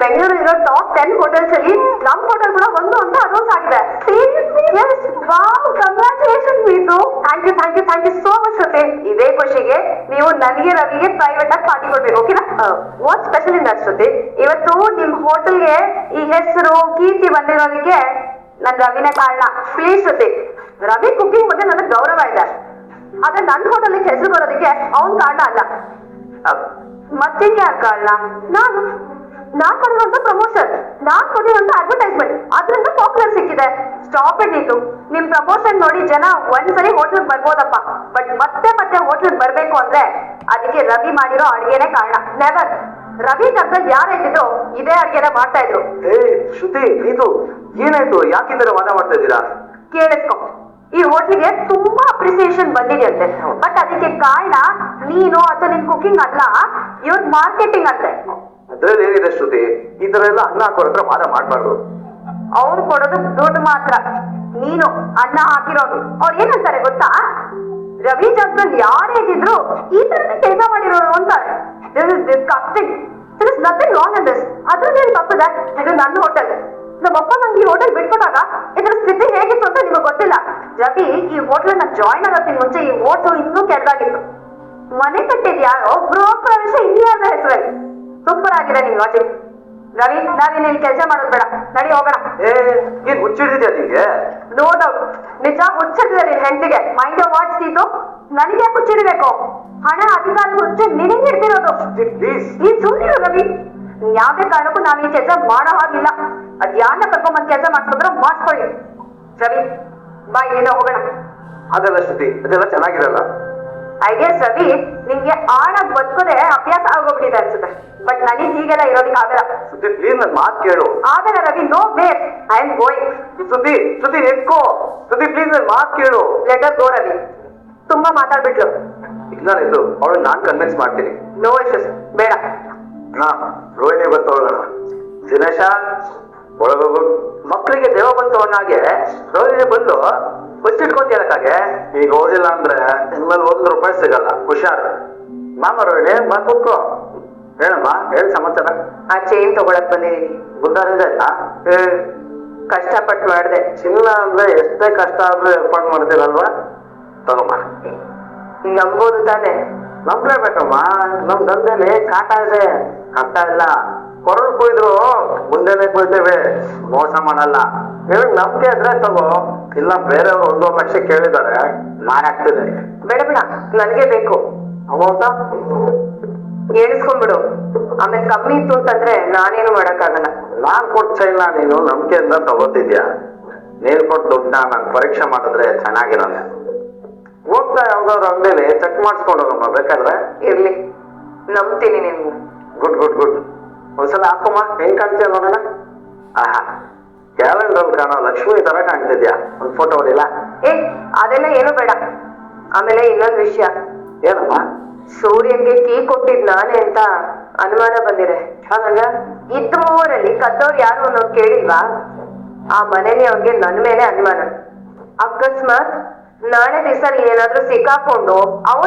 ಬೆಂಗಳೂರಿರೋ top ten hotels ಅಲ್ಲಿ ನಮ್ hotel ಕೂಡ ಒಂದು ಅಂತ ಅನೌನ್ಸ್ ಆಗಿದೆ. Congratulation Meetu thank you thank you thank you so much ಜೊತೆ ಇದೇ ಖುಷಿಗೆ ನೀವು ನನಗೆ ರವಿಗೆ ಪ್ರೈವೇಟ್ ಆಗಿ ಪಾರ್ಟಿ ಕೊಡ್ಬೇಕು ಓಕೆನಾ ವಾಟ್ ಸ್ಪೆಷಲ್ ಇನ್ ಜೊತೆ ಇವತ್ತು ನಿಮ್ ಹೋಟೆಲ್ಗೆ ಈ ಹೆಸರು ಕೀರ್ತಿ ಬಂದಿರೋದಕ್ಕೆ ನನ್ ರವಿನೇ ಕಾರಣ. ಪ್ಲೀಸ್ ಜೊತೆ ರವಿ ಕುಕಿಂಗ್ ಬಗ್ಗೆ ನನಗೆ ಗೌರವ ಇದೆ. ಆದ್ರೆ ನನ್ನ ಹೋಟೆಲ್ಗೆ ಹೆಸರು ಬರೋದಕ್ಕೆ ಅವ್ನ್ ಕಾರಣ ಅಲ್ಲ. ಮತ್ತಿನ್ಯಾರ ಕಾರಣ? ನಾನು ನಾನ್ ಕೊಡಿರುವಂತ ಪ್ರಮೋಷನ್ ನಾನ್ ಕೊಡಿರುವಂತ ಅಡ್ವರ್ಟೈಸ್ಮೆಂಟ್ ಅದ್ರಿಂದ ಪಾಪ್ಯುಲರ್ ಸಿಕ್ಕಿದೆ. ಸ್ಟಾಪ್ ಇಟ್ ಇತ್ತು ನಿಮ್ ಪ್ರಮೋಷನ್ ನೋಡಿ ಜನ ಒಂದ್ಸರಿ ಹೋಟ್ಲಿಗೆ ಬರ್ಬೋದಪ್ಪ. ಬಟ್ ಮತ್ತೆ ಮತ್ತೆ ಹೋಟ್ಲಿಗೆ ಬರ್ಬೇಕು ಅಂದ್ರೆ ಅದಕ್ಕೆ ರವಿ ಮಾಡಿರೋ ಅಡ್ಗೆನೆ ಕಾರಣ. ನೆವರ್ ರವಿ ಜಾಗದಲ್ಲಿ ಯಾರು ಹೇಳಿದ್ರು ಇದೇ ಅಡ್ಗೆನ ಮಾಡ್ತಾ ಇದ್ರು. ಏ ಶ್ರುತಿ ಇದು ಏನಾಯ್ತು? ಯಾಕಿದ್ರೆ ವಾದ ಮಾಡ್ತಾ ಇದ್ದೀರಾ? ಕೇಳಿಸ್ಕೊ. ಈ ಹೋಟ್ಲಿಗೆ ತುಂಬಾ ಅಪ್ರಿಸಿಯೇಷನ್ ಬಂದಿದೆಯಂತೆ. ಬಟ್ ಅದಕ್ಕೆ ಕಾರಣ ನೀನು ಅಥವಾ ನಿನ್ ಕುಕಿಂಗ್ ಅಲ್ಲ ಇವ್ರ ಮಾರ್ಕೆಟಿಂಗ್ ಅಂತೆ ಅದ್ರಲ್ಲಿ ಏನಿದೆ ಶ್ರುತಿ? ಈ ತರ ಎಲ್ಲ ಅನ್ನ ಹಾಕೋರ್ ಹತ್ರ ವಾದ ಮಾಡ್ಬಾರ್ದು. ಅವ್ರು ಕೊಡೋದು ದುಡ್ಡು ಮಾತ್ರ. ನೀನು ಅನ್ನ ಹಾಕಿರೋದು. ಅವ್ರು ಏನಂತಾರೆ ಗೊತ್ತಾ? ರವಿ ಜಾಸ್ಮನ್ ಯಾರೇ ಇದ್ರು ಈ ತರದ ಕೆಲಸ ಮಾಡಿರೋರು ಅಂತಾರೆ. This is disgusting this is nothing wrong in this ಅದ್ರಲ್ಲಿ ಏನ್ ತಪ್ಪದ ಇದು? ನನ್ನ ಹೋಟೆಲ್ ನಮ್ಮಪ್ಪ ನಂಗೆ ಈ ಹೋಟೆಲ್ ಬಿಟ್ಕೊಟ್ಟಾಗ ಇದ್ರ ಸ್ಥಿತಿ ಹೇಗಿತ್ತು ಅಂತ ನಿಮಗೆ ಗೊತ್ತಿಲ್ಲ. ರವಿ ಈ ಹೋಟೆಲ್ನ ಜಾಯ್ನ್ ಆಗೋದಕ್ಕಿಂತ ಮುಂಚೆ ಈ ಹೋಟ್ಲು ಇನ್ನೂ ಕೆಟ್ಟದಾಗಿತ್ತು ಮನೆ ಕಟ್ಟಿದ್ಯಾರೋ ಗೃಹ ಪ್ರವೇಶ ಇಂಡಿಯಾದ ಹೆಸರಲ್ಲಿ ಸೂಪರ್ ಆಗಿದೆ ನೀನ್ ವಾಚಿಂಗ್ ರವಿ ನಾವಿನ್ ಇಲ್ಲಿ ಕೆಲಸ ಮಾಡೋದು ಬೇಡ. ನಡಿ ಹೋಗೋಣ. ಏ ಏನ್ ಹುಚ್ಚಿಡಿದ್ಯಾ ನಿಂಗೆ? ನೋ ಡೌಟ್ ನಿಜ ಹುಚ್ಚಿದೆ ನಿನ್ ಹೆಂಡತಿಗೆ? ಮೈಂಡ್ ವಾಚ್ ಇದು ನನಗೆ ಹುಚ್ಚಿಡಬೇಕು? ಹಣ ಅಧಿಕಾರ ಹುಚ್ಚು ನಿನಗೆ ಇಡ್ತಿರೋದು ಪ್ಲೀಸ್ ಈ ಸುಮ್ಮನಿರು ರವಿ. ಯಾವ್ದೇ ಕಾರಣಕ್ಕೂ ನಾನು ಈ ಕೆಲಸ ಮಾಡೋ ಹಾಗಿಲ್ಲ. ಅದ್ ಯಾರನ್ನ ಕರ್ಕೊಂಡ್ ಕೆಲಸ ಮಾಡ್ಕೊಂಡ್ರೆ ಮಾಡ್ಕೊಳ್ಳಿ ರವಿ ಬಾ ಏನೋ ಹೋಗೋಣ. ಅದೆಲ್ಲ ಶ್ರುತಿ ಅದೆಲ್ಲ ಚೆನ್ನಾಗಿರಲ್ಲ. ಐ ರವಿ ನಿಮ್ಗೆ ಆಣ ಬದುಕೋದೇ ಅಭ್ಯಾಸ ಆಗೋಗ್ಬಿಟ್ಟಿದೆ ಅನ್ಸುತ್ತೆ. ಬಟ್ ನನಗೆ ಹೀಗೆಲ್ಲ ಇರೋದಕ್ಕೆ ಆಗಲ್ಲ. ಸುದ್ದಿ ಪ್ಲೀಸ್ ನನ್ ಮಾತು ಕೇಳು. ಆಗಲ್ಲ Ravi no base I am going ಸುದ್ದಿ ಸುದ್ದಿ ನಿಂತ್ಕೋ ಸುದ್ದಿ ಪ್ಲೀಸ್ ನನ್ ಮಾತು ಕೇಳು. Let her go Ravi. ತುಂಬಾ ಮಾತಾಡ್ಬಿಟ್ಲು. ಇಲ್ಲ ಇದು ಅವಳು ನಾನ್ ಕನ್ವಿನ್ಸ್ ಮಾಡ್ತೀನಿ. ನೋ ಇಶ್ಯೂಸ್ ಬೇಡ. ನಾ ರೋಹಿಣಿ ಬರ್ತವಳ ದಿನೇಶ ಒಳಗೋಗು. ಮಕ್ಕಳಿಗೆ ದೇವ ಬಂತವನಾಗೆ ರೋಹಿಣಿ ಬಂದು ಬಚ್ಚಿಟ್ಕೊಂತೀರಕ್ಕಾಗೆ ಈಗ ಓದಿಲ್ಲ ಅಂದ್ರೆ ನಿಮ್ಮಲ್ಲಿ ಒಂದ್ ರೂಪಾಯಿ ಸಿಗಲ್ಲ. ಹುಷಾರ್. ಮಾಮ ಮಾತು ಕೂತ್ಕೋ. ಹೇಳಮ್ಮ ಹೇಳಿ ಸಮಾಚಾರ? ಆ ಚೈನ್ ತಗೊಳಕ್ ಬಂದಿದೀನಿ. ಬುದ್ಧಾರಿಂದ ಹ್ಮ್. ಕಷ್ಟಪಟ್ಟು ಮಾಡಿದೆ. ಚಿನ್ನ ಅಂದ್ರೆ ಎಷ್ಟೇ ಕಷ್ಟ ಆದ್ರೂ ಏರ್ಪಾಡು ಮಾಡ್ತೀರಲ್ವಾ? ತಗೊಮ್ಮ. ನಂಬೋದು ತಾನೆ. ನಂಬ್ಲೇಬೇಕಮ್ಮ. ನಮ್ ದಂಧೆಲಿ ಕಾಟ ಇದೆ. ಕಾಟ ಇಲ್ಲ. ಕೊರಳು ಕುಯ್ದ್ರು ಮುಂದೆನೆ ಕುಯ್ತೇವೆ. ಮೋಸ ಮಾಡಲ್ಲ. ಹೇಳಿ ನಂಬಿಕೆ ಇದ್ರೆ ತಗೋ. ಇಲ್ಲ ಬೇರೆಯವ್ರು ಒಂದೂವರೆ ಲಕ್ಷ ಕೇಳಿದ್ದಾರೆ. ಮಾರಾಗ್ತಿದೆ ಬೇಡ ಬೇಡ. ನನಗೆ ಬೇಕು. ಅಮೌಂಟ ಎಣಿಸ್ಕೊಂಡ್ಬಿಡು ಆಮೇಲೆ ಕಮ್ಮಿ ಇತ್ತು ಅಂತಂದ್ರೆ ನಾನೇನು ಮಾಡಕ್ಕಾಗಲ್ಲ. ನಾನ್ ಕೊಡ್ತಾ ಇಲ್ಲ ನೀನು ನಂಬಿಕೆಯಿಂದ ತಗೋತಿದ್ಯಾ? ನೀನ್ ಕೊಟ್ಟು ದುಡ್ಡನ್ನ ನಾನು ಪರೀಕ್ಷೆ ಮಾಡಿದ್ರೆ ಚೆನ್ನಾಗಿರಲ್ಲ ಹೋಗ್ತಾ ಯಾವ್ದಾದ್ರು ಅಂಗಡಿಲಿ ಚೆಕ್ ಮಾಡಿಸ್ಕೊಂಡು ಹೋಗಮ್ಮ ಬೇಕಾದ್ರೆ? ಇರ್ಲಿ. ನಂಬ್ತೀನಿ ನೀನು ಗುಡ್ ಗುಡ್ ಗುಡ್ ಒಂದ್ಸಲ ಹಾಕಮ್ಮ. ಹೆಂಗ್ ಕಾಣ್ತೀಯ ನೋಡೋಣ? ಆಹಾ. ಕ್ಯಾಲೆಂಡರ್ ಕಾಣೋ ಲಕ್ಷ್ಮಿ ತರ ಕಾಣ್ತಿದ್ಯಾ? ಒಂದ್ ಫೋಟೋ ಹೊಡಿಲ್ಲ ಏ ಅದೆಲ್ಲ ಏನು ಬೇಡ. ಆಮೇಲೆ ಇನ್ನೊಂದ್ ವಿಷಯ. ಏನಪ್ಪ ಸೂರ್ಯನ್ಗೆ ಕೀ ಕೊಟ್ಟಿದ್ ನಾನೇ ಅಂತ ಅನುಮಾನ ಬಂದಿದೆ. ಹಾಗಂಗ ಇದ್ದ ಮೂವರಲ್ಲಿ ಕದ್ದವ್ರು ಯಾರು ಅನ್ನೋ ಕೇಳಿಲ್ವಾ? ಆ ಮನೇಲಿ ಅವ್ರಿಗೆ ನನ್ ಮೇಲೆ ಅನುಮಾನ. ಅಕಸ್ಮಾತ್ ನಾಳೆ ದಿವಸ ಏನಾದ್ರೂ ಸಿಕ್ಕಾಕೊಂಡು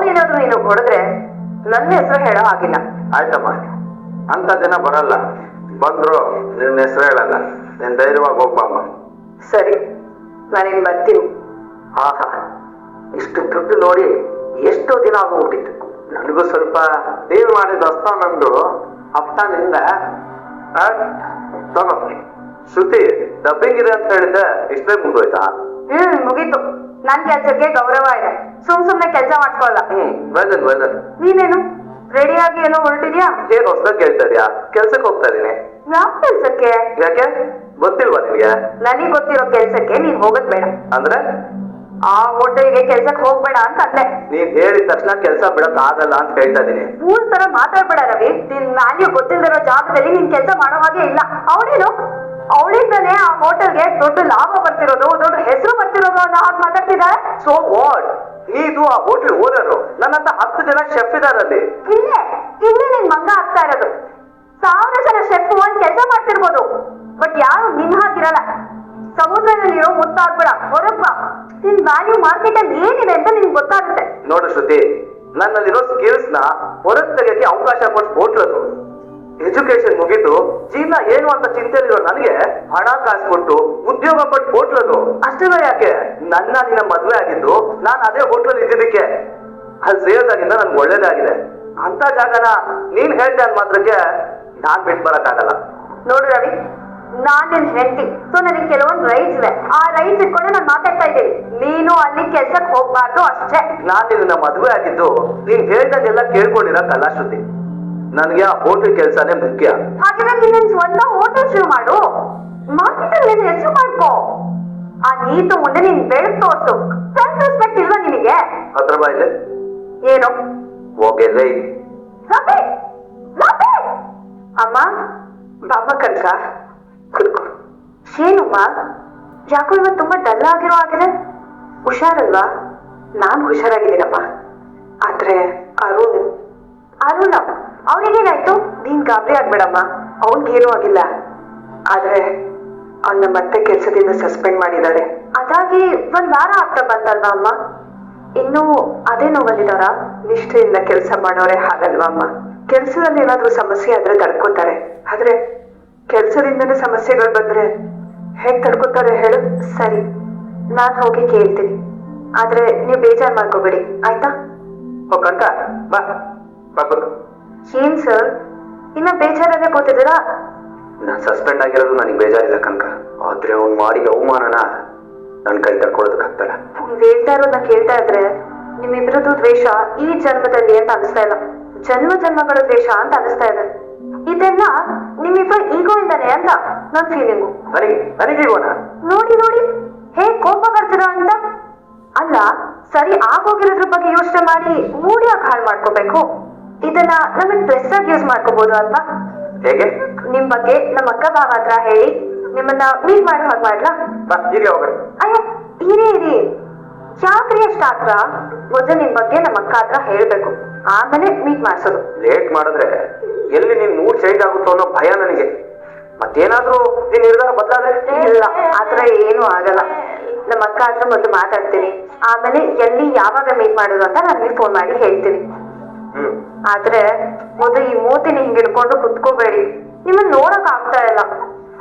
ಏನಾದ್ರೂ ನೀನು ಹೊಡೆದ್ರೆ ನನ್ನ ಹೆಸರು ಹೇಳೋ ಹಾಗಿಲ್ಲ. ಆಯ್ತಮ್ಮ. ಅಂತ ದಿನ ಬರಲ್ಲ. ಬಂದ್ರು ನಿನ್ನ ಹೆಸರು ಹೇಳಲ್ಲ. ನೀನ್ ಧೈರ್ಯವಾಗಿ ಹೋಗ್ಬಾಮ್ಮ ಸರಿ ನಾನಿನ್ ಬರ್ತೀನಿ. ಆಹಾ ಇಷ್ಟು ದುಡ್ಡು ನೋಡಿ ಎಷ್ಟೋ ದಿನ ಆಗೋಗ್ಬಿಟ್ಟಿತ್ತು. ನನಗೂ ಸ್ವಲ್ಪ ಡೀಲ್ ಮಾಡಿದ ಹಸ್ತ ಅಪ್ತಾನಿಂದ ಹಪ್ತಾನಿಂದ ಆ, ತಗೋ ಶ್ರುತಿ ಡಬ್ಬಿಂಗ್ ಇದೆ ಅಂತ ಹೇಳಿದ್ದೆ ಇಷ್ಟೇ ಮುಗೋಯ್ತಾ ಹ್ಮ್ ಮುಗೀತು. ನನ್ ಕೆಲ್ಸಕ್ಕೆ ಗೌರವ ಇದೆ. ಸುಮ್ ಸುಮ್ನೆ ಕೆಲ್ಸ ಮಾಡ್ಕೊಳಲ್ಲ ಹ್ಮ್ ವೆದನ್ ವೆದನ್ ನೀನೇನು? ರೆಡಿಯಾಗಿ ಏನೋ ಹೊರಟಿದ್ಯಾ? ಏನ್ ಹೊಸದಾಗಿ ಕೇಳ್ತಾ ಇದ್ಯಾ? ಕೆಲ್ಸಕ್ಕೆ ಹೋಗ್ತಾ ಇದೀನಿ. ಯಾವ ಕೆಲ್ಸಕ್ಕೆ? ಯಾಕೆ? ಗೊತ್ತಿಲ್ವಾ ನಿನ್ಗೆ ನನಗ್ ಗೊತ್ತಿರೋ ಕೆಲ್ಸಕ್ಕೆ ನೀನ್ ಹೋಗದ್ ಬೇಡ. ಅಂದ್ರೆ? ಆ ಹೋಟೆಲ್ಗೆ ಕೆಲ್ಸಕ್ಕೆ ಹೋಗ್ಬೇಡ ಅಂತ ಅಂದೆ. ನೀನ್ ಹೇಳಿದ ತಕ್ಷಣ ಕೆಲ್ಸ ಬಿಡಕ್ ಆಗಲ್ಲ ಅಂತ ಹೇಳ್ತಾ ಇದೀನಿ. ಮೂರ್ ತರ ಮಾತಾಡ್ಬೇಡ ರವಿ. ನಿನ್ ವ್ಯಾಲ್ಯೂ ಗೊತ್ತಿಲ್ದಿರೋ ಜಾಗದಲ್ಲಿ ನೀನ್ ಕೆಲ್ಸ ಮಾಡೋ ಹಾಗೆ ಇಲ್ಲ. ಅವಳೇನು? ಅವಳಿಂದನೇ ಆ ಹೋಟೆಲ್ಗೆ ದೊಡ್ಡ ಲಾಭ ಬರ್ತಿರೋದು ದೊಡ್ಡ ಹೆಸರು ಬರ್ತಿರೋದು ಅನ್ನೋ ಹಾಗೆ ಮಾತಾಡ್ತಿದ್ದಾರೆ. ಸೊ ವಾಟ್ ನೀದು ಆ ಹೋಟೆಲ್ ಓನರು. ನನ್ನಂತ ಹತ್ತು ಜನ ಶೆಫ್ ಇದಾರಲ್ಲಿ. ಇಲ್ಲೇ ಇಲ್ಲೇ ನಿನ್ ಮಂಗ ಆಗ್ತಾ ಇರೋದು. ಸಾವಿರ ಜನ ಶೆಫ್ ಒಂದ್ ಕೆಲಸ ಮಾಡ್ತಿರ್ಬೋದು. ಬಟ್ ಯಾರು ನಿನ್ ಹಾಕಿರಲ್ಲ ಸಮುದ್ರದಲ್ಲಿರೋ ಮುತ್ತಾಗ್ಬೇಡ ಹೊರಪ್ಪ. ನಿನ್ ವ್ಯಾಲ್ಯೂ ಮಾರ್ಕೆಟ್ ಅಲ್ಲಿ ಏನಿದೆ ಅಂತ ನಿನ್ಗೆ ಗೊತ್ತಾಗುತ್ತೆ. ನೋಡು ಶ್ರುತಿ ನನ್ನಲ್ಲಿರೋ ಸ್ಕಿಲ್ಸ್ನ ಹೊರಗೆ ತೆಗೆಯಕ್ಕೆ ಅವಕಾಶ ಕೊಟ್ಟು ಹೋಟ್ಲದು. ಎಜುಕೇಶನ್ ಮುಗಿದು ಜೀವನ ಏನು ಅಂತ ಚಿಂತೆಲಿರೋ ನನಗೆ ಹಣ ಕಾಸು ಕೊಟ್ಟು ಉದ್ಯೋಗ ಕೊಟ್ಟು ಹೋಟ್ಲದು. ಅಷ್ಟೇನೋ ಯಾಕೆ? ನನ್ನ ನಿನ್ನ ಮದ್ವೆ ಆಗಿದ್ದು ನಾನು ಅದೇ ಹೋಟ್ಲಲ್ಲಿ ಇದ್ದಿದ್ದಕ್ಕೆ. ಅಲ್ಲಿ ಸೇರಿದಾಗಿಂದ ನನ್ಗೆ ಒಳ್ಳೇದಾಗಿದೆ ಅಂತ ಜಾಗನ ನೀನ್ ಹೇಳ್ದೆ ಅಂದ್ ಮಾತ್ರಕ್ಕೆ ನಾನ್ ಬಿಟ್ಟು ಬರಕ್ಕಾಗಲ್ಲ. ನೋಡು ರವಿ ನಾನ್ ನಿನ್ನ ಹೆಂಡತಿ. ಸೊ ನನಗೆ ಕೆಲವೊಂದು ರೈಟ್ಸ್ ಇದೆ ಆ ರೈಟ್ಸ್ ಇಟ್ಕೊಂಡು ನಾನು ಮಾತಾಡ್ತಾ ಇದ್ದೀನಿ. ನೀನು ಅಲ್ಲಿ ಕೆಲ್ಸಕ್ಕೆ ಹೋಗ್ಬಾರ್ದು ಅಷ್ಟೇ. ನಾನು ನಿನ್ನ ಮದುವೆ ಆಗಿದ್ದು ನೀನ್ ಹೇಳ್ದಾಗೆಲ್ಲ ಕೇಳ್ಕೊಂಡಿರಕ್ಕಲ್ಲ ಶ್ರುತಿ ನನಗೆ ಆ ಹೋಟೆಲ್ ಕೆಲಸನೇ ಮುಖ್ಯ. ಹಾಗಾದ್ರೆ ನೀನು ಸ್ವಂತ ಹೋಟೆಲ್ ಶುರು ಮಾಡು. ಮಾರ್ಕೆಟಲ್ಲಿ ನೀನು ಹೆಸರು ಮಾಡ್ಕೋ. ಆ ನೀತು ಮುಂದೆ ನೀನ್ ಬೆಳಕು ತೋರ್ಸು. ಸೆಲ್ಫ್ ರೆಸ್ಪೆಕ್ಟ್ ಇಲ್ವಾ ನಿನಗೆ? ಹತ್ರ ಬಾಯಿಲೆ ಏನು? ರವಿ ರವಿ ಅಮ್ಮ ಬಾಬಾ ಕನಕ. ಏನಮ್ಮ ಯಾಕೋ ಇವತ್ತು ತುಂಬಾ ಡಲ್ ಆಗಿರೋ ಆಗಿದೆ ಹುಷಾರಲ್ವಾ? ನಾನು ಹುಷಾರಾಗಿದ್ದೀನಪ್ಪ. ಆದ್ರೆ ಅರುಣ್, ಅರುಣ, ಅವನಿಗೇನಾಯ್ತು? ನೀನ್ ಗಾಬರಿ ಆಗ್ಬೇಡಮ್ಮ. ಅವನ್ಗೇನೂ ಆಗಿಲ್ಲ. ಆದ್ರೆ ಅವನ್ನ ಮತ್ತೆ ಕೆಲಸದಿಂದ ಸಸ್ಪೆಂಡ್ ಮಾಡಿದ್ದಾರೆ ಅದಾಗಿ ಒಂದ್ ವಾರ ಆಗ್ತಾ ಬಂತಲ್ವಾ ಅಮ್ಮ? ಇನ್ನು ಅದೇ ನೋವಲ್ಲಿದಾರ ನಿಷ್ಠೆಯಿಂದ ಕೆಲಸ ಮಾಡೋರೆ ಹಾಗಲ್ವಾ ಅಮ್ಮ? ಕೆಲಸದಲ್ಲಿ ಏನಾದ್ರೂ ಸಮಸ್ಯೆ ಆದ್ರೆ ತಡ್ಕೋತಾರೆ. ಆದ್ರೆ ಕೆಲಸದಿಂದನೇ ಸಮಸ್ಯೆಗಳು ಬಂದ್ರೆ ಹೇಗ್ ತಡ್ಕೊತಾರೆ ಹೇಳು? ಸರಿ. ನಾನ್ ಹೋಗಿ ಕೇಳ್ತೀನಿ. ಆದ್ರೆ ನೀವು ಬೇಜಾರ್ ಮಾಡ್ಕೋಬೇಡಿ. ಆಯ್ತಾ? ಹೋಗಂತ? ಕಂಕ ಬಾ. ಏನ್ ಸರ್? ಇನ್ನ ಬೇಜಾರಲ್ಲೇ ಕೂತಿದ್ದೀರಾ ನಾನ್ ಸಸ್ಪೆಂಡ್ ಆಗಿರೋದು ನನಗೆ ಬೇಜಾರಿಲ್ಲ ಕನಕ. ಆದ್ರೆ ಅವ್ನು ಮಾಡಿದ ಅವಮಾನನ ನನ್ನ ಕೈ ತಡ್ಕೊಳ್ಳೋದಕ್ಕಾಗ್ತಲ್ಲ ನೀವ್ ಹೇಳ್ತಾ ಇರೋದನ್ನ ಕೇಳ್ತಾ ಇದ್ರೆ ನಿಮ್ಮಿಬ್ರದ್ದು ದ್ವೇಷ ಈ ಜನ್ಮದಲ್ಲಿ ಅಂತ ಅನಿಸ್ತಾ ಇಲ್ಲ. ಜನ್ಮ ಜನ್ಮಗಳ ದ್ವೇಷ ಅಂತ ಅನಿಸ್ತಾ ಇದೆ. ಇದೆಲ್ಲ ನಿಮ್ಮಿಬ್ಬರ ಈಗೋ ಇದ್ದಾರೆ ಅಂತ ನನ್ ಫೀಲಿಂಗು ನನಗೆ ನೋಡಿ ನೋಡಿ ಹೇಗ್ ಕೋಪ ಬರ್ತೀರ ಅಂತ? ಅಲ್ಲ ಸರಿ ಆಗೋಗಿರೋದ್ರ ಬಗ್ಗೆ ಯೋಚನೆ ಮಾಡಿ ಮೂಡಿಯಾಗಿ ಹಾಳು ಮಾಡ್ಕೋಬೇಕು. ಇದನ್ನ ನಮಗೆ ಡ್ರೆಸ್ ಆಗಿ ಯೂಸ್ ಮಾಡ್ಕೋಬಹುದು ಅಲ್ವಾ? ಹೇಗೆ? ನಿಮ್ ಬಗ್ಗೆ ನಮ್ಮ ಅಕ್ಕ ಭಾವ ಹತ್ರ ಹೇಳಿ ನಿಮ್ಮನ್ನ ಮೀಟ್ ಮಾಡೋ ಹಾಗೆ ಮಾಡ್ಲಾ? ಬಾ ಈಗ ಹೋಗೋಣ. ಅಯ್ಯ ಇರಿ ಇರಿ. ಯಾಕ್ರಿ ಅಷ್ಟ ಆತ್ರ ಮೊದಲು ನಿಮ್ ಬಗ್ಗೆ ನಮ್ಮ ಅಕ್ಕ ಹತ್ರ ಹೇಳ್ಬೇಕು. ಆಮೇಲೆ ಮೀಟ್ ಮಾಡ್ಸೋದು. ಲೇಟ್ ಮಾಡಿದ್ರೆ ಎಲ್ಲಿ ನಿನ್ ಮೂಡ್ ಚೇಂಜ್ ಆಗುತ್ತೋ ಅನ್ನೋ ಭಯ ನನಗೆ. ಮತ್ತೇನಾದ್ರೂ ನಿನ್ ನಿರ್ಧಾರ ಬದಲಾದ್ರೆ? ಇಲ್ಲ ಆತರ ಏನು ಆಗಲ್ಲ. ನಮ್ಮ ಅಕ್ಕ ಹತ್ರ ಮೊದಲು ಮಾತಾಡ್ತೀನಿ. ಆಮೇಲೆ ಎಲ್ಲಿ ಯಾವಾಗ ಮೀಟ್ ಮಾಡೋದು ಅಂತ ನಾನು ಫೋನ್ ಮಾಡಿ ಹೇಳ್ತೀನಿ. ಆದ್ರೆ ಮೊದಲು ಈ ಮೂತಿನ ಹಿಂಗ್ ಹಿಡ್ಕೊಂಡು ಕುತ್ಕೋಬೇಡಿ. ನಿಮ್ಮನ್ನ ನೋಡಕ್ ಆಗ್ತಾ ಇಲ್ಲ.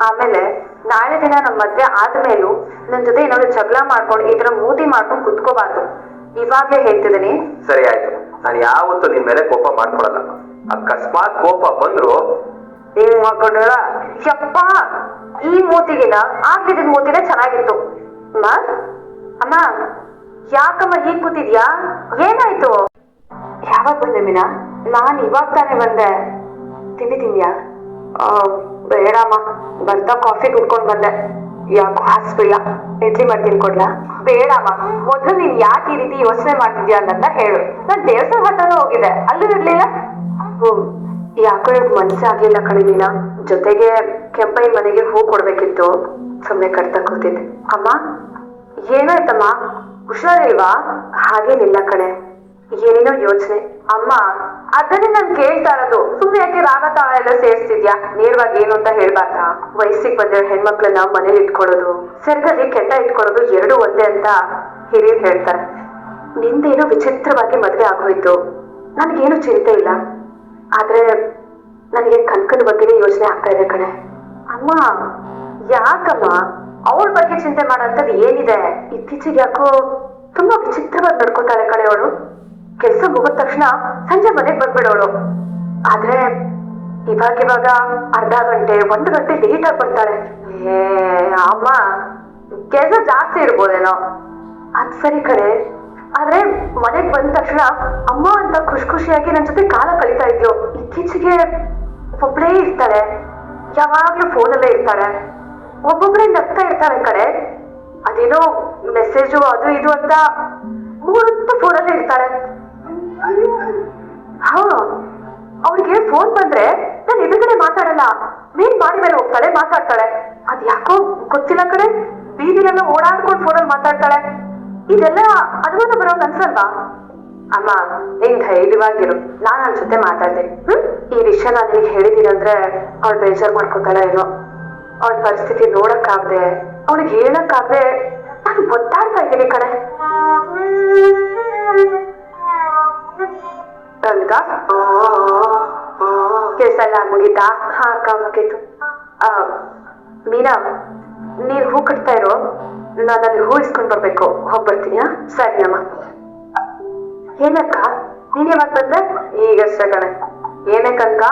ಆಮೇಲೆ ನಾಳೆ ದಿನ ನಮ್ಮ ಮದ್ವೆ ಆದ್ಮೇಲೂ ನನ್ ಜೊತೆ ಏನಾದ್ರು ಜಗಳ ಮಾಡ್ಕೊಂಡು ಈ ತರ ಮೂತಿ ಮಾಡ್ಕೊಂಡು ಕುತ್ಕೋಬಾರ್ದು. ಇವಾಗ್ಲೇ ಹೇಳ್ತಿದ್ದೀನಿ. ಸರಿ ಆಯ್ತು. ನಾನು ಯಾವತ್ತೂ ನಿನ್ ಮೇಲೆ ಕೋಪ ಮಾಡ್ಕೊಳಲ್ಲ ಅಕಸ್ಮಾತ್ ಕೋಪ ಬಂದ್ರು ಹಿಂಗ್ ಮಾಡ್ಕೊಂಡ್ರ ಯಪ್ಪ, ಈ ಮೂತಿಗಿನ ಆಗ್ಲಿದ್ದ ಮೂತಿನೇ ಚೆನ್ನಾಗಿತ್ತು. ಅಮ್ಮ ಅಮ್ಮ, ಯಾಕಮ್ಮ ಹೀಗ್ ಕೂತಿದ್ಯಾ? ಏನಾಯ್ತು? ಯಾವಾಗ ಬಂದೆ ಮೀನಾ? ನಾನ್ ಇವಾಗ ತಾನೇ ಬಂದೆ. ತಿಂಡಿ ತಿಂದ್ಯಾ? ಬೇಡಮ್ಮ, ಬರ್ತಾ ಕಾಫಿ ಕುಡ್ಕೊಂಡ್ ಬಂದೆ. ಯಾಕೋ ಹಾಸ್ಬಿಲ್ಲ ಇಡ್ಲಿ ಮಾಡ್ತೀನಿ ಕೊಡ್ಲಾ? ಬೇಡಮ್ಮ, ಮೊದಲು ನೀನ್ ಯಾಕೆ ಈ ರೀತಿ ಯೋಚನೆ ಮಾಡ್ತಿದ್ಯಾ ಅಂತ ಹೇಳು. ನಾನ್ ದೇವಸ್ಥಾನ ಹತ್ರನೂ ಹೋಗಿದ್ದೆ, ಅಲ್ಲೂ ಇರ್ಲಿಲ್ಲ. ಯಾಕೋ ಇವತ್ತು ಮನ್ಸಾಗ್ಲಿಲ್ಲ ಕಣೆ ನೀನ. ಜೊತೆಗೆ ಕೆಂಪೈ ಮನೆಗೆ ಹೂ ಕೊಡ್ಬೇಕಿತ್ತು. ಸುಮ್ಮನೆ ಕಟ್ತಾ ಕೂತಿದ್ದೆ. ಅಮ್ಮ, ಏನಾಯ್ತಮ್ಮ? ಹುಷಾರಿಲ್ವಾ? ಹಾಗೇನಿಲ್ಲ ಕಣೆ. ಏನೇನೋ ಯೋಚನೆ. ಅಮ್ಮ ಅದನ್ನೇ ನಾನು ಕೇಳ್ತಾ ಇರೋದು. ಸುಮ್ಮನೆ ಯಾಕೆ ರಾಗ ತಾಳ ಎಲ್ಲ ಸೇರಿಸ್ತಿದ್ಯಾ? ನೇರವಾಗಿ ಏನು ಅಂತ ಹೇಳ್ಬಾರ್ದಾ? ವಯಸ್ಸಿಗೆ ಬಂದಿರೋ ಹೆಣ್ಮಕ್ಳನ್ನ ಮನೇಲಿ ಇಟ್ಕೊಳ್ಳೋದು ಸೆರಗಲ್ಲಿ ಕೆಟ್ಟ ಇಟ್ಕೊಳ್ಳೋದು ಎರಡು ಒಂದೇ ಅಂತ ಹಿರಿಯರು ಹೇಳ್ತಾರೆ. ನಿಂದೇನೋ ವಿಚಿತ್ರವಾಗಿ ಮದುವೆ ಆಗೋಯ್ತು. ನನಗೇನು ಚಿಂತೆ ಇಲ್ಲ. ಆದ್ರೆ ನನಗೆ ಕನಕನ ಬಗ್ಗೆ ಯೋಚನೆ ಆಗ್ತಾ ಇದೆ ಕಣೆ. ಅಮ್ಮ, ಯಾಕಮ್ಮ? ಅವಳ ಬಗ್ಗೆ ಚಿಂತೆ ಮಾಡೋಂಥದ್ದು ಏನಿದೆ? ಇತ್ತೀಚೆಗೆ ಯಾಕೋ ತುಂಬಾ ವಿಚಿತ್ರವಾಗಿ ನಡ್ಕೋತಾಳೆ ಕಣೆ ಅವಳು ಕೆಲಸ ಮುಗಿದ ತಕ್ಷಣ ಸಂಜೆ ಮನೆಗೆ ಬಂದ್ಬಿಡೋಳು. ಆದ್ರೆ ಇವಾಗ ಇವಾಗ ಅರ್ಧ ಗಂಟೆ, ಒಂದು ಗಂಟೆ ಲೇಟ್ ಆಗಿ ಬರ್ತಾಳೆ. ಏ, ಅಮ್ಮ, ಕೆಲಸ ಜಾಸ್ತಿ ಇರ್ಬೋದೇನೋ. ಅದ್ ಸರಿ ಕಡೆ ಆದ್ರೆ ಮನೆಗೆ ಬಂದ ತಕ್ಷಣ ಅಮ್ಮ ಅಂತ ಖುಷಿ ಖುಷಿಯಾಗಿ ನನ್ ಜೊತೆ ಕಾಲ ಕಳೀತಾ ಇದ್ಲು. ಇತ್ತೀಚೆಗೆ ಒಬ್ಬಳೇ ಇರ್ತಾಳೆ. ಯಾವಾಗ್ಲೂ ಫೋನಲ್ಲೇ ಇರ್ತಾಳೆ. ಒಬ್ಬೊಬ್ಬರೇ ನಗ್ತಾ ಇರ್ತಾಳೆ ಕಡೆ ಅದೇನೋ ಮೆಸೇಜು ಅದು ಇದು ಅಂತ ಮೂರೊತ್ತು ಫೋನಲ್ಲೇ ಇರ್ತಾಳೆ. ಹಾ ಅವ್ರಿಗೆ ಫೋನ್ ಬಂದ್ರೆ ನಾನು ಎದುರುಗಡೆ ಮಾತಾಡಲ್ಲ. ಮೇನ್ ಮಾಡಿ ಮೇಲೆ ಹೋಗ್ತಾಳೆ ಮಾತಾಡ್ತಾಳೆ. ಅದ್ ಯಾಕೋ ಗೊತ್ತಿಲ್ಲ ಕಡೆ ಬೀದಿಲೆಲ್ಲ ಓಡಾಡ್ಕೊಂಡು ಫೋನಲ್ಲಿ ಮಾತಾಡ್ತಾಳೆ. ಇದೆಲ್ಲ ಅದನ್ನ ಬರೋ ಅನ್ಸಲ್ವಾ? ಅಮ್ಮ, ನೀನ್ ಧೈರ್ಯವಾಗಿರು. ನಾನು ಅನ್ಸುತ್ತೆ ಜೊತೆ ಮಾತಾಡ್ತೀನಿ ಹ್ಮ್? ಈ ವಿಷಯ ನಾನು ನಿನಗೆ ಹೇಳಿದೀನಿ ಅಂದ್ರೆ ಅವಳು ಬೇಜಾರ್ ಮಾಡ್ಕೋತಾಳೆ ಏನೋ. ಅವಳ ಪರಿಸ್ಥಿತಿ ನೋಡಕ್ಕಾಗ್ದೆ, ಅವಳಿಗೆ ಹೇಳಕ್ಕಾಗ್ದೆ ನಾನು ಒತ್ತಾಡ್ತಾ ಇದ್ದೀನಿ ಕಡೆ ಗಂಗಾ ಕೆಲಸ ಎಲ್ಲ ಮುಗೀತಾ ಹಾ, ಅಕ್ಕ, ಮುಗೀತು. ಮೀನಾ ನೀರ್ ಹೂ ಕಟ್ತಾ ಇರೋ, ನಾನು ಅಲ್ಲಿ ಹೂ ಇಸ್ಕೊಂಡ್ ಬರ್ಬೇಕು. ಹೋಗ್ಬರ್ತೀನಿ? ಸರಿ, ಅಮ್ಮ. ಏನಕ್ಕ? ನೀನ್ ಯಾವಾಗ ಬಂದೆ? ಈಗಷ್ಟೇ ಕಣೆ. ಏನಕ್ಕಂಕ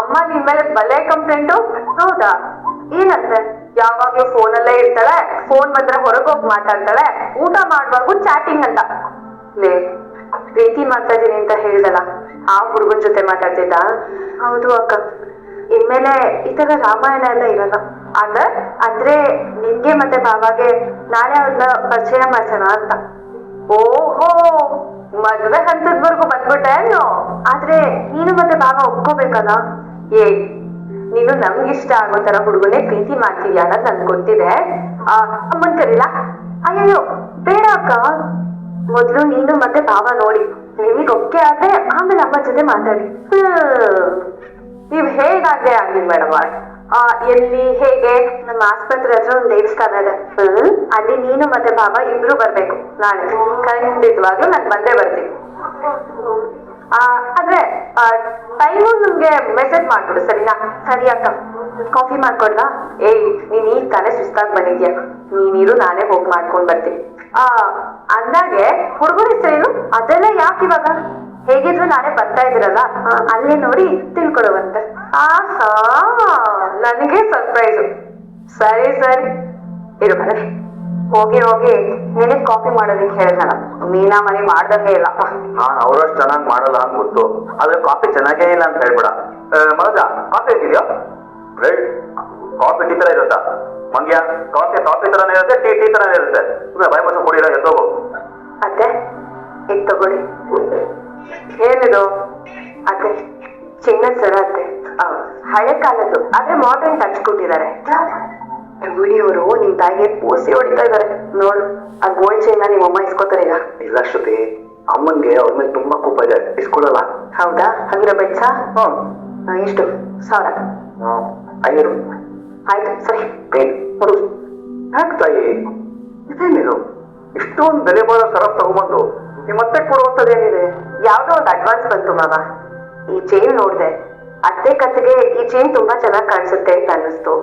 ಅಮ್ಮ ನಿನ್ ಮೇಲೆ ಬಲೆ ಕಂಪ್ಲೇಂಟು? ಹೌದಾ? ಏನಂತೆ? ಯಾವಾಗ್ಲೂ ಫೋನಲ್ಲೇ ಇರ್ತಾಳೆ, ಫೋನ್ ಬಂದ್ರೆ ಹೊರಗೋಗಿ ಮಾತಾಡ್ತಾಳೆ, ಊಟ ಮಾಡುವಾಗೂ ಚಾಟಿಂಗ್ ಅಂತ. ಲೇ ಪ್ರೀತಿ ಮಾಡ್ತಾ ಅಂತ ಹೇಳ್ದಲ್ಲ, ಆ ಹುಡುಗನ ಜೊತೆ ಮಾತಾಡ್ತಿದ್ದ? ಹೌದು ಅಕ್ಕ. ಇನ್ಮೇಲೆ ಈ ತರ ರಾಮಾಯಣ ಎಲ್ಲ ಇರಲ್ಲ. ಆದ್ರೆ ಅಂದ್ರೆ ನಿನ್ಗೆ ಮತ್ತೆ ಬಾಬಾಗೆ ನಾಳೆ ಅವ್ರನ್ನ ಪರಿಚಯ ಮಾಡ್ಸೋಣ ಅಂತ. ಓಹೋ! ಮದ್ವೆ ಹಂತದ್ವರೆಗೂ ಬಂದ್ಬಿಟ್ಟೆ ಆದ್ರೆ ನೀನು ಮತ್ತೆ ಬಾಬಾ ಒಪ್ಕೋಬೇಕಲ್ಲ? ಏ ನೀನು ನಮ್ಗಿಷ್ಟ ಆಗೋ ತರ ಹುಡುಗನೇ ಪ್ರೀತಿ ಮಾಡ್ತೀವಿ ಅನ್ನೋದು ನನ್ಗೆ ಗೊತ್ತಿದೆ. ಅಮ್ಮನ್ ಕರೀಲಾ ಅಯ್ಯಯ್ಯೋ, ಬೇಡ ಅಕ್ಕ. ಮೊದ್ಲು ನೀನು ಮತ್ತೆ ಬಾಬಾ ನೋಡಿ. ನಿಮಗ್ ಒಕ್ಕೆ ಆದ್ರೆ ಆಮೇಲೆ ಅಮ್ಮ ಜೊತೆ ಮಾತಾಡಿ. ನೀವ್ ಹೇಗಾದ್ರೆ ಆಗ್ಲಿ ಮೇಡಮ್ ಆ, ಎಲ್ಲಿ, ಹೇಗೆ? ನಮ್ಮ ಆಸ್ಪತ್ರೆ ಹತ್ರ ಒಂದು ದೇವಸ್ಥಾನ ಇದೆ. ಅಲ್ಲಿ ನೀನು ಮತ್ತೆ ಬಾಬಾ ಇಬ್ರು ಬರ್ಬೇಕು ನಾಳೆ. ಖಂಡಿತವಾಗ್ಲೂ ನಾನು ಬಂದೇ ಬರ್ತೀನಿ. ಆ ಟೈಮು ನಿಮ್ಗೆ ಮೆಸೇಜ್ ಮಾಡ್ಬಿಡು, ಸರಿನಾ? ಸರಿ ಅಕ್ಕ. ಕಾಫಿ ಮಾಡ್ಕೊಡ್ಲಾ? ಏಯ್, ನೀನ್ ಈಗ ತಾನೇ ಸುಸ್ತಾಗಿ ಬಂದಿದ್ಯಾ? ನೀನಿರು ನಾನೇ ಹೋಗಿ ಮಾಡ್ಕೊಂಡ್ ಬರ್ತೀನಿ. ಆ ಅಂದಾಗೆ ಹುಡುಗರ ಹೆಸರೇನು? ಅದೆಲ್ಲ ಯಾಕೆ ಇವಾಗ? ಹೇಗಿದ್ರು ನಾಳೆ ಬರ್ತಾ ಇದ್ರಲ್ಲ ಅಲ್ಲಿ ನೋಡಿ ತಿಳ್ಕೊಳ್ಳುವಂತೆ. ಆಹಾ ನನಗೆ ಸರ್ಪ್ರೈಸು ಸರಿ ಸರಿ. ಇರು ಮನೆ. ಹೋಗಿ ಹೋಗಿ. ನಿನಗೆ ಕಾಫಿ ಮಾಡೋದಕ್ಕೆ ಹೇಳಿದ್ನಲ್ಲ ಮೀನಾ ಮನೆ ಮಾಡ್ದಂಗೆ ಇಲ್ಲ. ನಾನು ಅವರಷ್ಟು ಚೆನ್ನಾಗಿ ಮಾಡಲ್ಲ ಅಂತ ಗೊತ್ತು ಆದ್ರೆ ಕಾಫಿ ಚೆನ್ನಾಗೇ ಇಲ್ಲ ಅಂತ ಹೇಳ್ಬೇಡ. ಮನೋಜ ಕಾಫಿ ಹೇಗಿದ್ಯೋ? ಬ್ರೆಡ್ ಕಾಫಿ ಟೀ ತರ ಇರುತ್ತಾ? ಮಂಗ್ಯ ಕಾಫಿ ಕಾಫಿ ತರನೇ ಇರುತ್ತೆ ಟೀ ಟೀ ತರನೇ ಇರುತ್ತೆ. ಸುಮ್ಮನೆ ಬಾಯಿ ಮಚ್ಚ ಕುಡಿಯಲ್ಲ ಎದ್ದೋಗು. ಅತ್ತೆ ಇದು ತಗೊಳ್ಳಿ. ಏನಿದು? ಅತ್ತೆ ಚಿನ್ನದ ಸರ ಅತ್ತೆ. ಆ, ಹಳೆ ಕಾಲದ್ದು ಆದ್ರೆ ಮಾಡರ್ನ್ ಟಚ್ ಕೊಟ್ಟಿದ್ದಾರೆ. ಗುಡಿಯವರು ನಿಮ್ ತಾಯಿಗೆ ಪೋಸಿ ಹೊಡಿತಾ ಇದಾರೆ ನೋಡು ಆ ಗೋಲ್ಡ್ ಚೈನ್ ನಿಮ್ಮ ಅಮ್ಮ ಇಸ್ಕೋತಾರೆ ಈಗ. ಇಲ್ಲ ಶ್ರುತಿ ಅಮ್ಮನ್ಗೆ ಅವ್ರ ಮೇಲೆ ತುಂಬಾ ಕೋಪ ಇದೆ ಇಸ್ಕೊಳಲ್ಲ. ಹೌದಾ? ಹಂಗಿರ ಬೆಟ್ಸ ಹ್ಮ್. ಎಷ್ಟು? ಸಾವಿರ. ಐನೂರು. ಆಯ್ತು ಸರಿ. ನೋಡು ಯಾಕೆ ತಾಯಿ? ಇದೇನಿದು? ಇಷ್ಟೊಂದು ಬೆಲೆ ಬಾಳೋ ಸರಫ್ ತಗೊಂಬಂದು ನಿಮ್ಮ ಮತ್ತೆ ಕೊಡುವಂಥದ್ದೇನಿದೆ ಯಾವ್ದೋ ಒಂದು ಅಡ್ವಾನ್ಸ್ ಬಂತು ಮಾವ. ಈ ಚೈನ್ ನೋಡ್ದೆ. ಅತ್ತೆ ಕತ್ತಿಗೆ ಈ ಚೈನ್ ತುಂಬಾ ಚೆನ್ನಾಗಿ ಕಾಣಿಸುತ್ತೆ ಅಂತ ಅನ್ನಿಸ್ತು.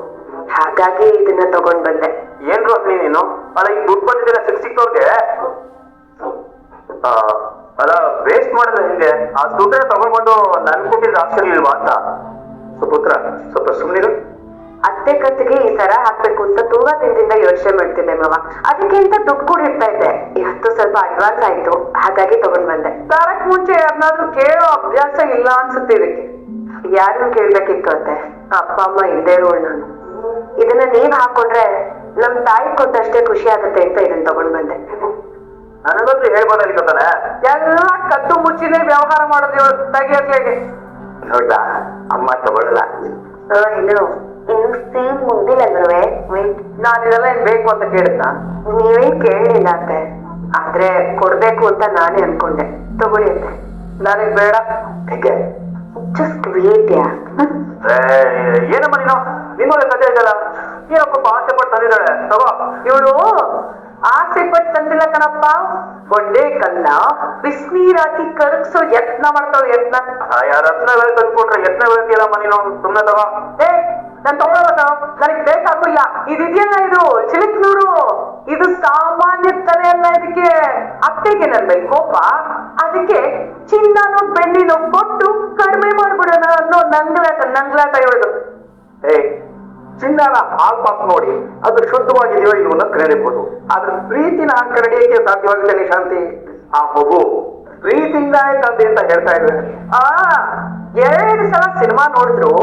ಹಾಗಾಗಿ ಇದನ್ನ ತಗೊಂಡ್ ಬಂದೆ. ಏನ್ ರೋಹಿಣಿ ನೀನು? ಅಲ್ಲ ಈಗ ದುಡ್ಡು ಬಂದಿದ್ದೀರ ಸಿಕ್ ಸಿಕ್ತವ್ರಿಗೆ? ಅಲ್ಲ ವೇಸ್ಟ್ ಮಾಡಿದ್ರೆ ಹಿಂಗೆ? ಆ ದುಡ್ಡನ್ನ ತಗೊಂಡ್ಬಂದು ನನ್ ಕೊಟ್ಟಿದ್ರೆ ಆಶ್ಚರ್ಯ ಇಲ್ವಾ ಅಂತ. ಸುಪುತ್ರ ಸ್ವಲ್ಪ ಸುಮ್ಮನಿರು ಅತ್ತೆ ಕತ್ತಿಗೆ ಈ ತರ ಹಾಕ್ಬೇಕು ಅಂತ ತುಂಬಾ ದಿನದಿಂದ ಯೋಚನೆ ಮಾಡ್ತಿದ್ದೆ ಮಾವ. ಅದಕ್ಕೆ ಅಂತ ದುಡ್ಡು ಕೂಡ ಇಡ್ತಾ ಇದ್ದೆ. ಇವತ್ತು ಸ್ವಲ್ಪ ಅಡ್ವಾನ್ಸ್ ಆಯ್ತು. ಹಾಗಾಗಿ ತಗೊಂಡ್ ಬಂದೆ. ತರಕ್ ಮುಂಚೆ ಯಾರನ್ನಾದ್ರೂ ಕೇಳೋ ಅಭ್ಯಾಸ ಇಲ್ಲ ಅನ್ಸುತ್ತೆ ಇದಕ್ಕೆ. ಯಾರನ್ನು ಕೇಳ್ಬೇಕಿತ್ತು ಅತ್ತೆ. ಅಪ್ಪ ಅಮ್ಮ ಇಲ್ದೇ ಇರೋಳು ನಾನು. ಇದನ್ನ ನೀವ್ ಹಾಕೊಂಡ್ರೆ ನಮ್ ತಾಯಿ ಕೊಟ್ಟಷ್ಟೇ ಖುಷಿ ಆಗುತ್ತೆ ಅಂತ ಇದನ್ನ ತಗೊಂಡ್ ಬಂದೆ. ನನಗಂತೂ ಹೇಳ್ಬೋದಾಗಿತ್ತು ತಾನೆ? ಎಲ್ಲ ಕದ್ದು ಮುಚ್ಚಿನೇ ವ್ಯವಹಾರ ಮಾಡೋದು ತೆಗಿಯೋದ್ಲೇಗೆ ನೋಡ್ದ ಅಮ್ಮ ತಗೊಳ್ಳಲ್ಲ ಇನ್ನು ಇನ್ನು ಸೇಮ್ ಮುಂದಿಲ್ಲದ್ರುವೆ ಗುರುವೆ. ನಾನು ಇದೆಲ್ಲ ಏನ್ ಬೇಕು ಅಂತ ಕೇಳಿದ್ನ ನೀವೇನ್ ಕೇಳಲಿಲ್ಲ ಅಂತೆ. ಆದ್ರೆ ಕೊಡ್ಬೇಕು ಅಂತ ನಾನೇ ಅನ್ಕೊಂಡೆ. ತಗೊಳ್ಳಿ ಅಂತೆ. ನನಗೆ ಬೇಡ. ಹೇಗೆ ಜಸ್ಟ್ ವೇಟ್ ಯಾ? ಏನಮ್ಮ ನೀನು? ನಿಮ್ಮಲ್ಲಿ ಕಥೆ ಇದೆಯಲ್ಲ? ಏನಪ್ಪ ಆಸೆ ಪಟ್ಟು ತಂದಿದ್ದಾಳೆ? ತಗೋ. ಇವಳು ಆಸೆ ಪಟ್ಟು ತಂದಿಲ್ಲ ಕಣಪ್ಪ. ಒಂದೇ ಕಲ್ಲ ಬಿಸಿನೀರ್ ಹಾಕಿ ಕರಗಿಸೋ ಯತ್ನ ಮಾಡ್ತಾವ್ ಯತ್ನ. ರತ್ನ ವೇಳೆ ತಂದ್ಕೊಟ್ರೆ ಯತ್ನ ಹೇಳ್ತೀಯಲ್ಲಮ್ಮ ನೀನು? ಸುಮ್ಮನೆ ತಗೋ. ಏ ನಾನ್ ತಗೊಳ್ಳೋದ? ನನಗ್ ಬೇಕಾಗಿಲ್ಲ ಇದೆಯಲ್ಲ ಇದು? ಚಿಲಿಕ್ನೂರು ಇದು ಸಾಮಾನ್ಯ ತಲೆ ಅಲ್ಲ ಇದಕ್ಕೆ. ಅತ್ತೆಗೆ ನನ್ ಮೇಲೆ ಕೋಪ. ಅದಕ್ಕೆ ಚಿನ್ನನೋ ಬೆಳ್ಳಿನೋ ಕೊಟ್ಟು ಕಡಿಮೆ ಮಾಡ್ಬಿಡೋಣ ಅನ್ನೋ ನಂಗ್ಲಾಟ ನಂಗ್ಲಾಟ ಇವಳು ಏ ಚಿನ್ನನ ಹಾಲ್ ಪಾಪ ನೋಡಿ ಅದು ಶುದ್ಧವಾಗಿದೆಯೋ ಇಲ್ವೋ ಅನ್ನೋದು ಕರೆಯಬಹುದು ಆದ್ರೆ ಪ್ರೀತಿನ ಕರಡಿಯಕ್ಕೆ ಸಾಧ್ಯವಾಗುತ್ತೆ ಶಾಂತಿ? ಆ ಮಗು ಪ್ರೀತಿಯಿಂದ ತಂದೆ ಅಂತ ಹೇಳ್ತಾ ಇದ್ದಾರೆ ಆ ಎರಡು ಸಲ ಸಿನಿಮಾ ನೋಡಿದ್ರು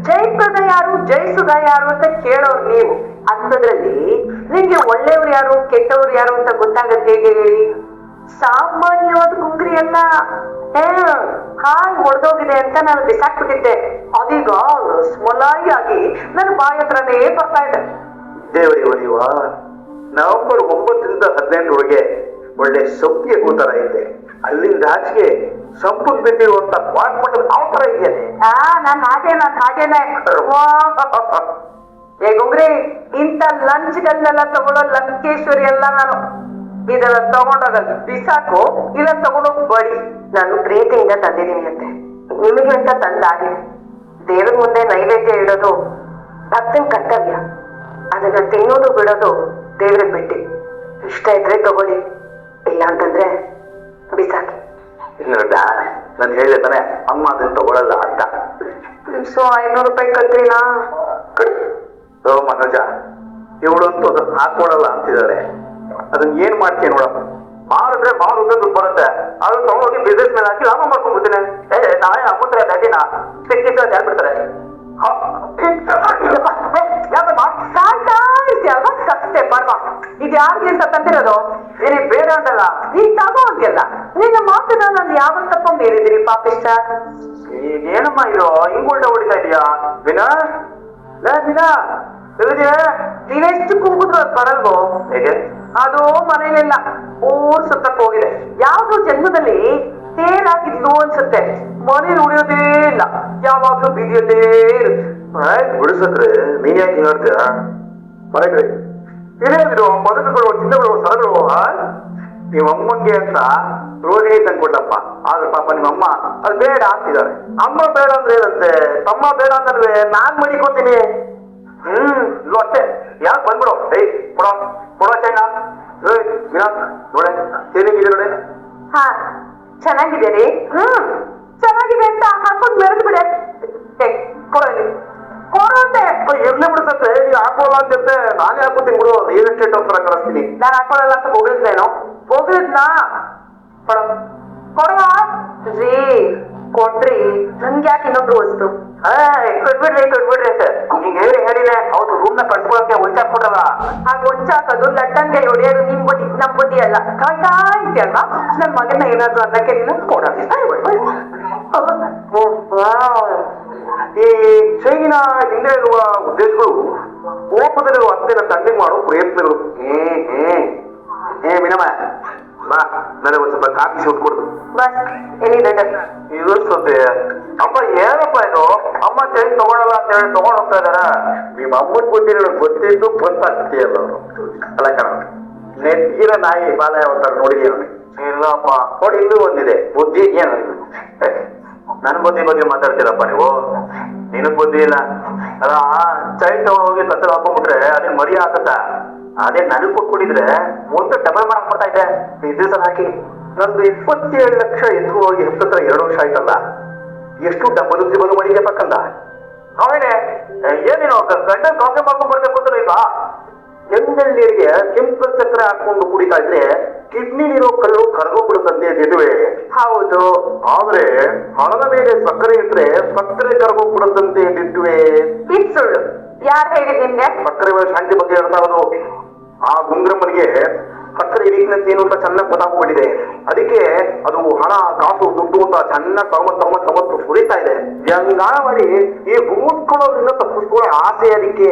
ಜಯಿಸದ ಯಾರು ಜಯಿಸುದ ಯಾರು ಅಂತ ಕೇಳೋರು ನೀವು. ಅಂತದ್ರಲ್ಲಿ ನಿಮ್ಗೆ ಒಳ್ಳೆಯವ್ರು ಯಾರು, ಕೆಟ್ಟವ್ರು ಯಾರು ಅಂತ ಗೊತ್ತಾಗತ್ತೆ ಹೇಗೆ ಹೇಳಿ? ಸಾಮಾನ್ಯವಾದ ಗುಂಗ್ರಿ ಎಲ್ಲ ಹಾಯ್ ಹೊಡೆದೋಗಿದೆ ಅಂತ ನಾನು ಬಿಸಾಕ್ಬಿಟ್ಟಿದ್ದೆ. ಅದೀಗ ಆಗಿ ನನ್ನ ಬಾಯಿ ಹತ್ರನೇ ಬರ್ತಾ ಇದೆ. ದೇವರಿವರಿವ ನವೆಂಬರ್ ಒಂಬತ್ತರಿಂದ ಹದಿನೆಂಟರೊಳಗೆ ಒಳ್ಳೆ ಸೊಪ್ಪಿಗೆ ಕೂತರ ಇದ್ದೆ ಅಲ್ಲಿಂದ ಸಂಪುಟ್ ಅಂತ ಕ್ವಾಟ್ ಮಟ್ಟದ ಯಾವ ತರ ಇದೆಯೇ ಆ, ನಾನ್ ಹಾಗೆ ನಾನ್ ಹಾಗೇನೆ. ಏ ಗುಂಗ್ರಿ, ಇಂಥ ಲಂಚ್ಗಳನ್ನೆಲ್ಲ ತಗೊಳ್ಳೋ ಲಂಕೇಶ್ವರಿ ಎಲ್ಲ ನಾನು ಇದೆಲ್ಲ ತಗೊಂಡೋಗಲ್ಲ. ಬಿಸಾಕು, ಇಲ್ಲ ತಗೊಂಡೋಗಿ ಬಡಿ. ನಾನು ಪ್ರೀತಿಯಿಂದ ತಂದಿದ್ದೀನಿ ಅಂತೆ. ನಿಮಗೆ ಅಂತ ತಂದಾಗಿದೆ ದೇವ್ರ ಮುಂದೆ ನೈವೇದ್ಯ ಇಡೋದು ಭಕ್ತನ ಕರ್ತವ್ಯ. ಅದನ್ನ ತಿನ್ನೋದು, ಬಿಡೋದು ದೇವ್ರಿಗೆ ಬಿಟ್ಟಿ. ಇಷ್ಟ ಇದ್ರೆ ತಗೊಳ್ಳಿ. ಇಲ್ಲ ಅಂತಂದ್ರೆ ಬಿಸಾಕಿ. ಇನ್ನೊಡ್ಡ ನಾನು ಹೇಳಿದೆ ತಾನೆ ಅಮ್ಮ ಅದನ್ನ ತಗೊಳಲ್ಲ ಅಂತ. ಸೊ ಐನೂರು ರೂಪಾಯಿ ಕಟ್ರಿನಾ ಓ ಮನೋಜ ಇವಳಂತೂ ಅದನ್ನ ಹಾಕೊಳಲ್ಲ ಅಂತಿದ್ದಾಳೆ ಅದನ್ನ ಏನ್ ಮಾಡ್ತೀನಿ ನೋಡಪ್ಪ. ಮಾರಿದ್ರೆ ಮಾರು ರೂಪಾಯಿ ದುಡ್ಡು ಬರುತ್ತೆ. ಅದನ್ನ ತಗೊಂಡೋಗಿ ಬಿಸ್ನೆಸ್ ಮೇಲೆ ಹಾಕಿ ಲಾಭ ಮಾಡ್ಕೊಂಡ್ಬಿಡ್ತೀನಿ. ಮೀರಿದಿರಿ ಪಾಪಿಷ್ಟ ಏನಮ್ಮ ಇದು? ಹಿಂಗ್ ಉಲ್ಟ ಹೊಡಿತಾ ಇದೀಯಾ? ವಿನಾ? ಲೇ ವಿನಾ? ಎಲ್ಲಿದ್ಯಾ ನೀವೆಷ್ಟು ಕುಂಕುದ್ರು ಅದು ಬರಲ್ವೋ ಹೇಗೆ? ಅದು ಮನೇಲಿಲ್ಲ ಊರ್ ಸುತ್ತಕ್ ಹೋಗಿದೆ. ಯಾವ್ದೋ ಜನ್ಮದಲ್ಲಿ ತೇಲಾಗಿದ್ಲು ಅನ್ಸುತ್ತೆ. ಮನೆ ಉಳಿಯೋದೇ ಇಲ್ಲ. ಯಾವಾಗ್ಲೂ ಬೀದಿಯಲ್ಲೇ ಇರುತ್ತೆ. ಆಯ್ತು ಬಿಡಿಸಿದ್ರೆ ನೀನ್ ಯಾಕೆ ಹೇಳ್ತೀಯ ಮನೆಗ್ರಿ ಇದೇನಿದು ಪದಕಗಳು ಚಿನ್ನಗಳು ಸರಗಳು ಆ? ನಿಮ್ಮ ಅಮ್ಮಂಗೆ ಅಂತ ರೋಹಿಣಿ ತಂದ್ಕೊಡ್ಲಪ್ಪ ಆದ್ರೆ ಪಾಪ ನಿಮ್ಮ ಅಮ್ಮ ಅದು ಬೇಡ ಅಂತಿದ್ದಾರೆ. ಅಮ್ಮ ಬೇಡ ಅಂದ್ರೆ ಏನಂತೆ? ತಮ್ಮ ಬೇಡ ಅಂದ್ರೆ ನಾನ್ ಮಡಿಕೋತೀನಿ ಹ್ಮ್ ಇದು ಅಷ್ಟೇ? ಯಾಕೆ ಬಂದ್ಬಿಡು? ಏಯ್ ಕೊಡೋ ಕೊಡೋ ಚೈನ. ಏಯ್ ವಿನಾಥ್ ನೋಡೆ ಏನಿಗಿದೆ ನೋಡೆ? ಹಾ ಚೆನ್ನಾಗಿದೆ ರೀ ಹ್ಮ್ ಚೆನ್ನಾಗಿದೆ ಅಂತ ಹಾಕೊಂಡು ಮೆರೆದು ಬಿಡೆ. ಕೊಡಲಿ ಕೊಡು. ಕೊಡು ಅಂತೆ. ಇರ್ಲಿ ಬಿಡ್ಸತ್ತೆ ನೀವ್ ಹಾಕೋಲ್ಲ ಅಂತ ನಾನೇ ಹಾಕೋತೀನಿ ಬಿಡು. ರಿಯಲ್ ಎಸ್ಟೇಟ್ ಅವ್ರ ಕಳಿಸ್ತೀನಿ. ನಾನು ಹಾಕೊಳ್ಳಲ್ಲ ಅಂತ ಹೋಗಿದ್ನೇನೋ? ಹೋಗಿದ್ನಾ ಕೊಡು. ಕೊಡುವ? ರೀ ಕೊಡ್ರಿ. ನಂಗೆ ಯಾಕೆ ಇನ್ನೊಬ್ರು ವಸ್ತು ಕೊಟ್ಬಿಡ್ರಿ ಕೊಟ್ಬಿಡ್ರಿ ಅಂತ. ಹಿಂಗೆ ಹೇಳಿ ಹೇಳಿಲ್ಲ ಅವ್ರು ರೂಮ್ನ ಕಟ್ಕೊಳಕ್ಕೆ ಉಳ್ಚಾಕ್ಬಿಟ್ಟಲ್ಲ ಹಾಗೆ ಅದು ಲಟ್ಟಂಗೆ ಹೊಡೆಯೋದು ನಿಮ್ ಬುದ್ಧಿ ನಮ್ ಬುದ್ಧಿ ಅಲ್ಲ. ಕಾಯ್ತಾ ಇದೆಯಲ್ವಾ ನನ್ ಮಗನ ಏನಾದ್ರು ಅನ್ನಕ್ಕೆ ನೀನು ಕೊಡೋದಿಲ್ಲ ಈ ಚೈನ ಹಿಂದೆ ಇರುವ ಉದ್ದೇಶಗಳು ಕೋಪದಲ್ಲಿರುವ ಅತ್ತೆನ ತಣ್ಣಗೆ ಮಾಡೋ ಪ್ರಯತ್ನಗಳು. ಏ ಏ ಏ ಮಿನಮ್ಮ. ಬಾ ನನಗೆ ಒಂದ್ ಸ್ವಲ್ಪ ಕಾಫಿ ಸೂಟ್ ಕೊಡು. ಬಸ್ ಎಲ್ಲಿದೆ ಇದು ಸೊತೆ ಅಪ್ಪ ಏನಪ್ಪ ಇದು? ಅಮ್ಮ ಚೈನ್ ತಗೊಳಲ್ಲ ಅಂತ ಹೇಳಿ ತಗೊಂಡ್ ಹೋಗ್ತಾ ಇದಾರ ನಿಮ್ಮ ಅಮ್ಮನ್ ಬುದ್ಧಿ ಗೊತ್ತಿದ್ದು ಗೊತ್ತಿದ್ದು ಗೊತ್ತಾಗ್ತೀಯಲ್ಲ ಅವರು ಅಲ್ಲ ಕಣ ನೆಟ್ಟಿರ ನಾಯಿ ಬಾಲಯ ಯಾವತ್ತಾರ ನೋಡಿದೀಯ ನೋಡಿ ಇಲ್ಲಪ್ಪ. ನೋಡಿ ಇಲ್ಲೂ ಒಂದಿದೆ. ಬುದ್ಧಿ ಏನು ನನ್ ಬುದ್ಧಿ ಬಗ್ಗೆ ಮಾತಾಡ್ತೀರಪ್ಪ ನೀವು? ನಿನಗ್ ಬುದ್ಧಿ ಇಲ್ಲ? ಅಲ್ಲ ಚೈನ್ ತಗೊಂಡ್ ಹೋಗಿ ಕತ್ತಲ ಹಾಕೊಂಡ್ಬಿಟ್ರೆ ಅದೇ ಮರಿ ಹಾಕತ್ತ ಅದೇ ನನಗ್ ಕೊಟ್ಬಿಟ್ಟಿದ್ರೆ ಒಂದು ಡಬಲ್ ಮಾಡಕ್ ಬರ್ತಾ ಇದೆ. ಇದೇ ಸಲ ಹಾಕಿ. ನಂದು ಇಪ್ಪತ್ತೇಳು ಲಕ್ಷ ಎತ್ತು ಹೋಗಿ ಹತ್ತತ್ರ ಎರಡು ವರ್ಷ ಆಯ್ತಲ್ಲ. ಎಷ್ಟು ಡಬಲ್ ಡಿಬಲ್ ಮಾಡಿದೆ ಪಕ್ಕಂದ? ಅವನೇ ಏನೇನು ಗಂಡ ಕಾಫಿ ಮಾಡ್ಕೊಂಡು ಬರ್ಬೇಕು ಅಂತ ಈಗ ಕೆಂಗಲ್ ನೀರಿಗೆ ಕೆಂಪು ಚಕ್ರ ಹಾಕೊಂಡು ಕುಡಿತಾ ಇದ್ರೆ ಕಿಡ್ನಿ ನೀರು ಕಲ್ಲು ಕರ್ಗೋಗ್ಬಿಡುತ್ತಂತೆ ದಿದುವೆ ಹೌದು. ಆದ್ರೆ ಹಣದ ಮೇಲೆ ಸಕ್ಕರೆ ಇಟ್ರೆ ಸಕ್ಕರೆ ಕರ್ಗೋಗ್ಬಿಡುತ್ತಂತೆ ದಿದ್ದುವೆ ಇದು ಸುಳ್ಳು ಯಾರು ಹೇಳಿದ್ ನಿಮ್ಗೆ? ಸಕ್ಕರೆ ಮೇಲೆ ಶಾಂತಿ ಬಗ್ಗೆ ಹೇಳ್ತಾ ಇರೋದು. ಆ ಗುಂಗ್ರಮ್ಮನಿಗೆ ಸಕ್ಕರೆ ವೀಕ್ನೆಸ್ ಏನು ಅಂತ ಚೆನ್ನಾಗಿ ಗೊತ್ತಾಗ್ಬಿಟ್ಟಿದೆ. ಅದಕ್ಕೆ ಅದು ಹಣ, ಕಾಸು, ದುಡ್ಡು ಅಂತ ಚೆನ್ನಾಗಿ ತಗೊಂಬತ್ ತಗೊಂಬತ್ ತಗೊಂಬತ್ ಸುರಿತಾ ಇದೆ. ಹೆಂಗ ಮಾಡಿ ಈ ಗುಮ್ಮಿಸ್ಕೊಳ್ಳೋದ್ರಿಂದ ತಪ್ಪಿಸ್ಕೊಳ್ಳೋ ಆಸೆ ಅದಕ್ಕೆ.